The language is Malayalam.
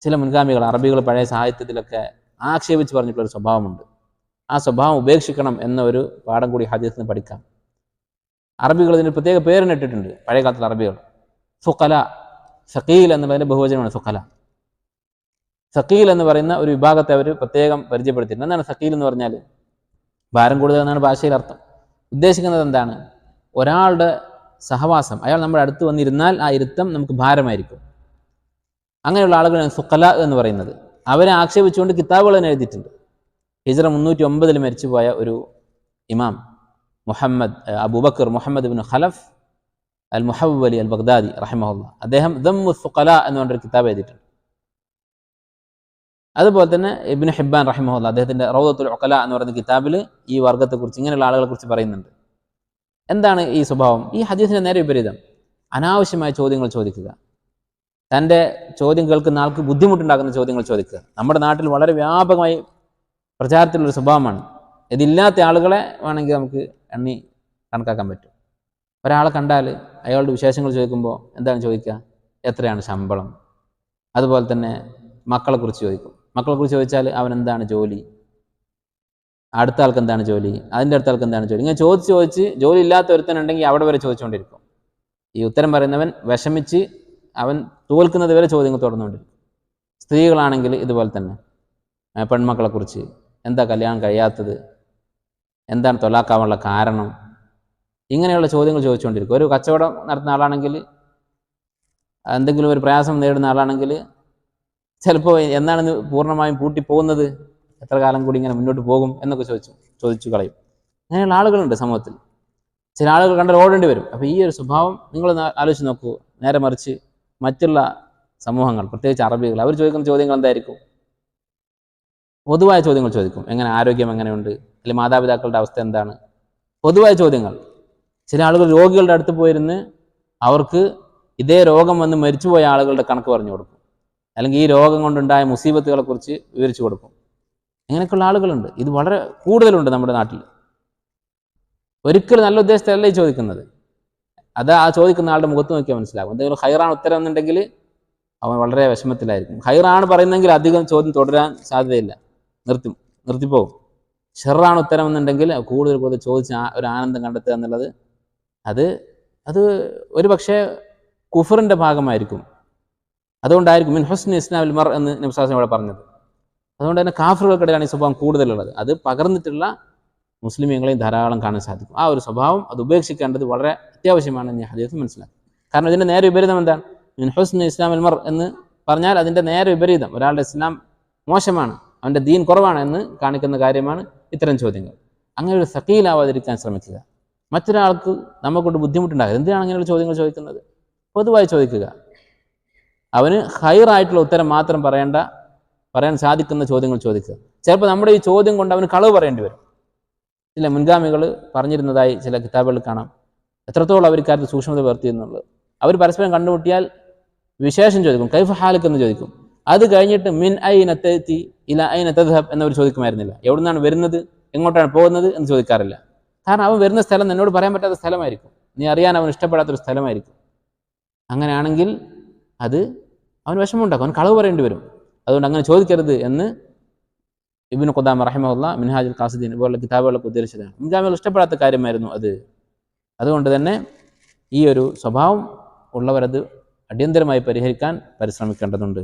ചില മുൻഗാമികൾ അറബികൾ പഴയ സാഹിത്യത്തിലൊക്കെ ആക്ഷേപിച്ച് പറഞ്ഞിട്ടുള്ളൊരു സ്വഭാവമുണ്ട്. ആ സ്വഭാവം ഉപേക്ഷിക്കണം എന്ന ഒരു പാഠം കൂടി ഹദീസിൽ നിന്ന് പഠിക്കാം. അറബികൾ ഇതിന് പ്രത്യേക പേരിനിട്ടിട്ടുണ്ട് പഴയ കാലത്തുള്ള അറബികൾ. സുഖല സക്കീൽ എന്നുള്ളതിന്റെ ബഹുവചനമാണ് സുഖല. സക്കീൽ എന്ന് പറയുന്ന ഒരു വിഭാഗത്തെ അവർ പ്രത്യേകം പരിചയപ്പെടുത്തിയിട്ടുണ്ട്. എന്താണ് സക്കീൽ എന്ന് പറഞ്ഞാൽ ഭാരം കൂടുതൽ എന്നാണ് ഭാഷയിൽ അർത്ഥം. ഉദ്ദേശിക്കുന്നത് എന്താണ്? ഒരാളുടെ സഹവാസം അയാൾ നമ്മുടെ അടുത്ത് വന്നിരുന്നാൽ ആ ഇരുത്തം നമുക്ക് ഭാരമായിരിക്കും. അങ്ങനെയുള്ള ആളുകളാണ് സുഖല എന്ന് പറയുന്നത്. അവരെ ആക്ഷേപിച്ചുകൊണ്ട് കിതാബുകൾ തന്നെ എഴുതിയിട്ടുണ്ട്. ഹിജറ മുന്നൂറ്റി ഒമ്പതിൽ മരിച്ചുപോയ ഒരു Imam Muhammad Abubakar Muhammad bin Khalaf al Muhib al Baghdadi റഹിമഹുല്ല. അദ്ദേഹം ദമ്മു സുഖല എന്ന് പറഞ്ഞൊരു കിതാബ് എഴുതിയിട്ടുണ്ട്. അതുപോലെ തന്നെ ഇബിൻ ഹിബാൻ റഹിമഹുല്ല അദ്ദേഹത്തിന്റെ റൗദത്തുൽ ഒക്കല എന്ന് പറയുന്ന കിതാബിൽ ഈ വർഗത്തെക്കുറിച്ച് ഇങ്ങനെയുള്ള ആളുകളെക്കുറിച്ച് പറയുന്നുണ്ട്. എന്താണ് ഈ സ്വഭാവം? ഈ ഹദീസിന്റെ നേരെ വിപരീതം. അനാവശ്യമായ ചോദ്യങ്ങൾ ചോദിക്കുക. തന്റെ ചോദ്യം കേൾക്കുന്ന ആൾക്ക് ബുദ്ധിമുട്ടുണ്ടാക്കുന്ന ചോദ്യങ്ങൾ ചോദിക്കുക. നമ്മുടെ നാട്ടിൽ വളരെ വ്യാപകമായി പ്രചാരത്തിലുള്ളൊരു സ്വഭാവമാണ്. ഇതില്ലാത്ത ആളുകളെ വേണമെങ്കിൽ നമുക്ക് എണ്ണി കണക്കാക്കാൻ പറ്റും. ഒരാളെ കണ്ടാൽ അയാളുടെ വിശേഷങ്ങൾ ചോദിക്കുമ്പോൾ എന്താണ് ചോദിക്കുക? എത്രയാണ് ശമ്പളം? അതുപോലെ തന്നെ മക്കളെക്കുറിച്ച് ചോദിക്കും. മക്കളെക്കുറിച്ച് ചോദിച്ചാൽ അവൻ എന്താണ് ജോലി? അടുത്ത ആൾക്ക് എന്താണ് ജോലി? അതിന്റെ അടുത്ത ആൾക്ക് എന്താണ് ജോലി? ഇങ്ങനെ ചോദിച്ച് ചോദിച്ച് ജോലി ഇല്ലാത്ത ഒരുത്തനുണ്ടെങ്കിൽ അവിടെ വരെ ചോദിച്ചുകൊണ്ടിരിക്കും. ഈ ഉത്തരം പറയുന്നവൻ വിഷമിച്ച് അവൻ തോൽക്കുന്നത് വരെ ചോദ്യങ്ങൾ തുടർന്നുകൊണ്ടിരിക്കും. സ്ത്രീകളാണെങ്കിൽ ഇതുപോലെ തന്നെ. പെൺമക്കളെ പെൺമക്കളെക്കുറിച്ച് എന്താ കല്യാണം കഴിയാത്തത്? എന്താണ് തൊലാക്കാനുള്ള കാരണം? ഇങ്ങനെയുള്ള ചോദ്യങ്ങൾ ചോദിച്ചുകൊണ്ടിരിക്കും. ഒരു കച്ചവടം നടത്തുന്ന ആളാണെങ്കിൽ എന്തെങ്കിലും ഒരു പ്രയാസം നേടുന്ന ആളാണെങ്കിൽ ചിലപ്പോൾ എന്നാണ് ഇത് പൂർണമായും പൂട്ടി പോകുന്നത് എത്ര കാലം കൂടി ഇങ്ങനെ മുന്നോട്ട് പോകും എന്നൊക്കെ ചോദിച്ചു ചോദിച്ചു കളയും. അങ്ങനെയുള്ള ആളുകളുണ്ട് സമൂഹത്തിൽ. ചില ആളുകൾ കണ്ടാൽ ഓടേണ്ടി വരും. അപ്പോൾ ഈ ഒരു സ്വഭാവം നിങ്ങൾ ആലോചിച്ച് നോക്കൂ. നേരെ മറിച്ച് മറ്റുള്ള സമൂഹങ്ങൾ പ്രത്യേകിച്ച് അറബികൾ അവർ ചോദിക്കുന്ന ചോദ്യങ്ങൾ എന്തായിരിക്കും? പൊതുവായ ചോദ്യങ്ങൾ ചോദിക്കും. എങ്ങനെ ആരോഗ്യം എങ്ങനെയുണ്ട്? അല്ലെങ്കിൽ മാതാപിതാക്കളുടെ അവസ്ഥ എന്താണ്? പൊതുവായ ചോദ്യങ്ങൾ. ചില ആളുകൾ രോഗികളുടെ അടുത്ത് പോയിരുന്ന് അവർക്ക് ഇതേ രോഗം വന്ന് മരിച്ചുപോയ ആളുകളുടെ കണക്ക് പറഞ്ഞു കൊടുക്കും. അല്ലെങ്കിൽ ഈ രോഗം കൊണ്ടുണ്ടായ മുസീബത്തുകളെ കുറിച്ച് വിവരിച്ചു കൊടുക്കും. ഇങ്ങനെയൊക്കെയുള്ള ആളുകളുണ്ട്. ഇത് വളരെ കൂടുതലുണ്ട് നമ്മുടെ നാട്ടിൽ ഒരിക്കലും നല്ല ഉദ്ദേശത്തിലല്ല ഈ ചോദിക്കുന്നത്. അത് ആ ചോദിക്കുന്ന ആളുടെ മുഖത്ത് നോക്കിയാൽ മനസ്സിലാകും. എന്തെങ്കിലും ഹൈറാണ് ഉത്തരം എന്നുണ്ടെങ്കിൽ അവൻ വളരെ വിഷമത്തിലായിരിക്കും. ഹൈറാണ് പറയുന്നെങ്കിൽ അധികം ചോദ്യം തുടരാൻ സാധ്യതയില്ല. നിർത്തും. നിർത്തിപ്പോകും ഷെറാണ് ഉത്തരം എന്നുണ്ടെങ്കിൽ കൂടുതൽ കൂടുതൽ ചോദിച്ച് ഒരു ആനന്ദം കണ്ടെത്തുക എന്നുള്ളത് അത് അത് ഒരു പക്ഷേ കുഫറിന്റെ ഭാഗമായിരിക്കും. അതുകൊണ്ടായിരിക്കും മിൻ ഹുസ്ൻ ഇസ്ലാമിൽ മർ എന്ന് നബ്സാസം ഇവിടെ പറഞ്ഞത്. അതുകൊണ്ട് തന്നെ കാഫറുകൾക്കിടയിലാണ് ഈ സ്വഭാവം കൂടുതലുള്ളത്. അത് പകർന്നിട്ടുള്ള മുസ്ലിമീങ്ങളെയും ധാരാളം കാണാൻ സാധിക്കും. ആ ഒരു സ്വഭാവം അത് ഉപേക്ഷിക്കേണ്ടത് വളരെ അത്യാവശ്യമാണെന്ന് ഞാൻ ഹദീസ് മനസ്സിലാക്കും. കാരണം ഇതിന്റെ നേരെ വിപരീതം എന്താണ്? മിൻഹുസ് ഇസ്ലാം അൽമർ മർ എന്ന് പറഞ്ഞാൽ അതിന്റെ നേരെ വിപരീതം. ഒരാളുടെ ഇസ്ലാം മോശമാണ് അവന്റെ ദീൻ കുറവാണ് എന്ന് കാണിക്കുന്ന കാര്യമാണ് ഇത്തരം ചോദ്യങ്ങൾ. അങ്ങനെ ഒരു സക്കീലാവാതിരിക്കാൻ ശ്രമിക്കുക. മറ്റൊരാൾക്ക് നമ്മെക്കൊണ്ട് ബുദ്ധിമുട്ടുണ്ടാകുക എന്തിനാണ് അങ്ങനെയുള്ള ചോദ്യങ്ങൾ ചോദിക്കുന്നത്? പൊതുവായി ചോദിക്കുക. അവന് ഹൈറായിട്ടുള്ള ഉത്തരം മാത്രം പറയേണ്ട പറയാൻ സാധിക്കുന്ന ചോദ്യങ്ങൾ ചോദിക്കുക. ചിലപ്പോൾ നമ്മുടെ ഈ ചോദ്യം കൊണ്ട് അവന് കളവ് പറയേണ്ടി വരും. ചില മുൻഗാമികൾ പറഞ്ഞിരുന്നതായി ചില കിതാബുകളിൽ കാണാം. എത്രത്തോളം അവർ കാര്യത്തിൽ സൂക്ഷ്മത പുലർത്തിയെന്നുള്ളത് അവർ പരസ്പരം കണ്ടുമുട്ടിയാൽ വിശേഷം ചോദിക്കും. കൈഫ് ഹാലിക് എന്ന് ചോദിക്കും. അത് കഴിഞ്ഞിട്ട് മിൻ ഐന തെത്തി ഇല ഐന തദ്ഹബ് എന്നവർ ചോദിക്കുമായിരുന്നില്ല. എവിടുന്നാണ് വരുന്നത്? എങ്ങോട്ടാണ് പോകുന്നത് എന്ന് ചോദിക്കാറില്ല. കാരണം അവൻ വരുന്ന സ്ഥലം എന്നോട് പറയാൻ പറ്റാത്ത സ്ഥലമായിരിക്കും. നീ അറിയാൻ അവൻ ഇഷ്ടപ്പെടാത്തൊരു സ്ഥലമായിരിക്കും. അങ്ങനെയാണെങ്കിൽ അത് അവൻ വിഷമമുണ്ടാക്കും. അവൻ കളവ് പറയേണ്ടി വരും. അതുകൊണ്ട് അങ്ങനെ ചോദിക്കരുത് എന്ന് ഇബിൻ ഖുദാം റഹിമുല്ല മിൻഹാജുൽ ഖാസിദ്ദീൻ പോലുള്ള കിതാബുകളൊക്കെ ഉദ്ധരിച്ചതാണ്. മുൻഗാമികൾ ഇഷ്ടപ്പെടാത്ത കാര്യമായിരുന്നു അത്. അതുകൊണ്ട് തന്നെ ഈ ഒരു സ്വഭാവം ഉള്ളവരത് അടിയന്തരമായി പരിഹരിക്കാൻ പരിശ്രമിക്കേണ്ടതുണ്ട്.